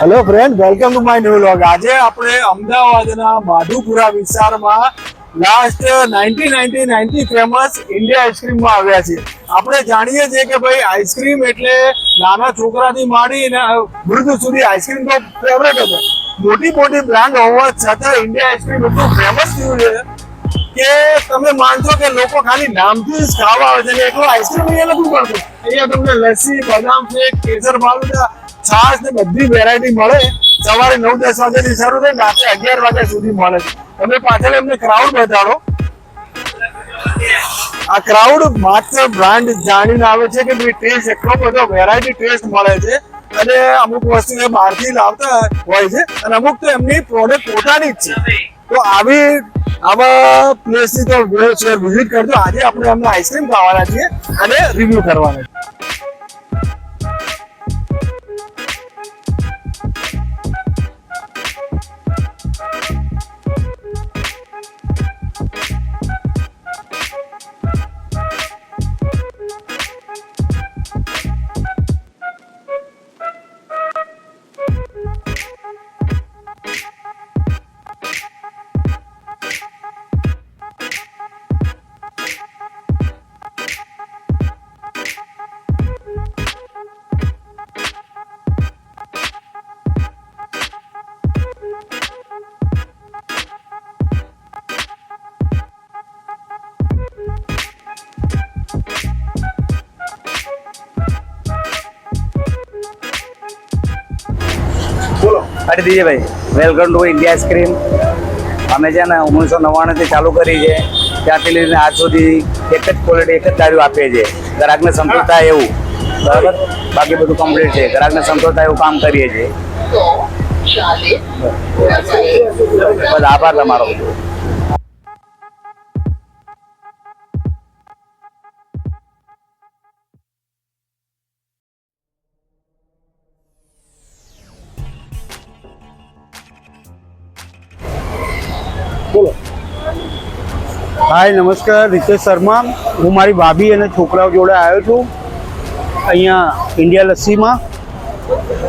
Hello friend welcome to my new vlog આજે આપણે અમદાવાદના માધુપુરા વિસ્તારમાં last ninety ninety ninety famous India આઈસ્ક્રીમમાં આવ્યા છીએ. આપણે જાણીએ છીએ કે ભાઈ આઈસ્ક્રીમ એટલે નાના છોકરાથી માંડીને વૃદ્ધ સુધી આઈસ્ક્રીમ તો ફેવરેટ હતો. મોટી મોટી બ્રાન્ડ હોવા છતાં ઇન્ડિયા આઈસ્ક્રીમ એટલું ફેમસ થયું છે કે તમે માનશો કે લોકો ખાલી નામથી જ ખાવા આવે છે એટલું આઈસ્ક્રીમ અહીંયા નથી પડતું અહીંયા તમને લસ્સી, બદામ શેક કેસર ફાલુદા છાશ ને બધી વેરાયટી મળે. સવારે નવ દસ વાગ્યાથી શરૂ થાય રાત્રે અગિયાર વાગ્યા સુધી મળે તમે પાછળ એમને ક્રાઉડ બતાડો. આ ક્રાઉડ માત્ર બ્રાન્ડ જાણીને આવે છે કે ભાઈ ટેસ્ટ એટલો બધો વેરાયટી ટેસ્ટ મળે છે અને અમુક વસ્તુ એ બહારથી લાવતા હોય છે અને અમુક તો એમની પ્રોડક્ટ પોતાની જ છે. તો આવી, આવા પ્લેસની તો વિઝિટ કરજો. આજે આપણે અમને આઈસ્ક્રીમ ખાવાના છીએ અને રિવ્યુ કરવાના છે અરે દીજીભાઈ welcome to India ice cream અમે છે ને ઓગણીસો નવ્વાણુંથી ચાલુ કરી છે. ત્યાંથી લઈને આજ સુધી એક જ ક્વોલિટી એક જ દારૂ આપીએ છીએ. ગ્રાહકને સંતોષ થાય એવું. બરાબર? બાકી બધું કમ્પ્લીટ છે. ગ્રાહકને સંતોષ થાય એવું કામ કરીએ છીએ. બસ આભાર તમારો. હાય, નમસ્કાર, રિતેશ શર્મા. હું મારી ભાભી અને છોકરાઓ જોડે આવ્યો છું અહીંયા ઇન્ડિયા લસ્સીમાં.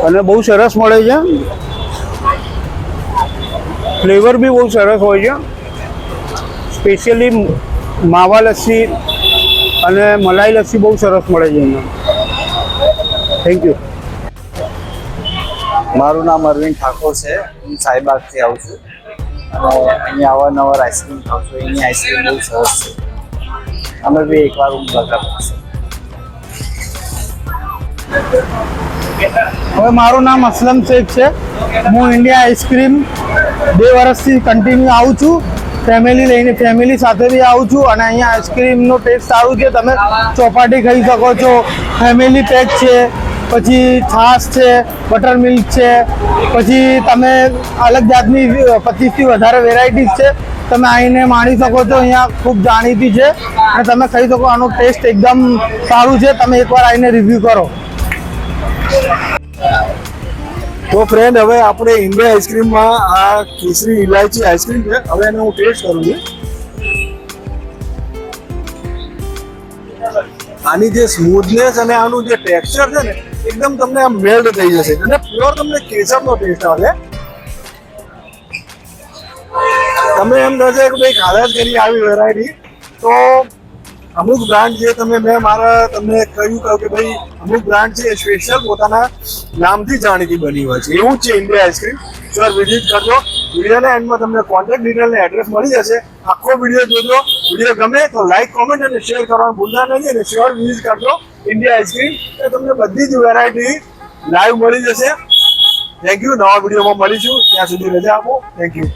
અને બહુ સરસ મળે છે. ફ્લેવર બી બહુ સરસ હોય છે. સ્પેશિયલી માવા લસ્સી અને મલાઈ લસ્સી બહુ સરસ મળે છે અહીંયા. થેન્ક યુ મારું નામ અરવિંદ ઠાકોર છે. હું સાહેબાગથી આવું છું. અને અહીંયા અવારનવાર આઈસ્ક્રીમ ખાઉં એની આઈસ્ક્રીમ બહુ સરસ છે. અમે બી એકવાર મુલાકાત કરશું હવે મારું નામ અસલમ શેખ છે. હું ઇન્ડિયા આઈસ્ક્રીમ બે વર્ષથી કન્ટિન્યુ આવું છું. ફેમિલી લઈને ફેમિલી સાથે બી આવું છું અને અહીંયા આઈસ્ક્રીમનો ટેસ્ટ સારું છે. તમે ચોપાટી ખાઈ શકો છો. ફેમિલી પેક છે. પછી છાશ છે, બટર મિલ્ક છે, પછી તમે અલગ જાતની પચીસથી વધારે વેરાયટીઝ છે. તમે આવીને માણી શકો છો, અહીંયા ખૂબ જાણીતી છે. અને તમે ખાઈ શકો, આનો ટેસ્ટ એકદમ સારું છે. તમે એકવાર આવીને રિવ્યૂ કરો. તો ફ્રેન્ડ હવે આપણે ઇન્ડિયા આઈસ્ક્રીમમાં આ કેસરી ઇલાયચી આઈસ્ક્રીમ છે. હવે એને હું ટેસ્ટ કરું છું. આની જે સ્મૂથનેસ અને આનું જે ટેક્સચર છે ને, એકદમ તમને આમ મેલ્ટ થઈ જશે. અને પ્યોર તમને કેસરનો ટેસ્ટ આવે. તમે એમ થશે કે ભાઈ ખાધા જ કરી આવી વેરાયટી તો અમુક બ્રાન્ડ જે તમે, મેં મારા, તમને કહ્યું કહ્યું કે ભાઈ અમુક બ્રાન્ડ છે સ્પેશિયલ પોતાના નામથી જાણીતી બની હોય છે. એવું જ છે ઇન્ડિયા આઈસ્ક્રીમ સર વિઝિટ કરજો. વિડીયોના એન્ડમાં તમને કોન્ટેક્ટ ડિટેલ એડ્રેસ મળી જશે. આખો વીડિયો જોજો. વીડિયો ગમે તો લાઈક કોમેન્ટ અને શેર કરવાનું ભૂલતા નહીં અને શ્યોર વિઝિટ કરજો ઇન્ડિયા આઈસ્ક્રીમ એ તમને બધી જ વેરાયટી લાઈવ મળી જશે. થેન્ક યુ નવા વિડીયોમાં મળીશું. ત્યાં સુધી રજા આપો. Thank you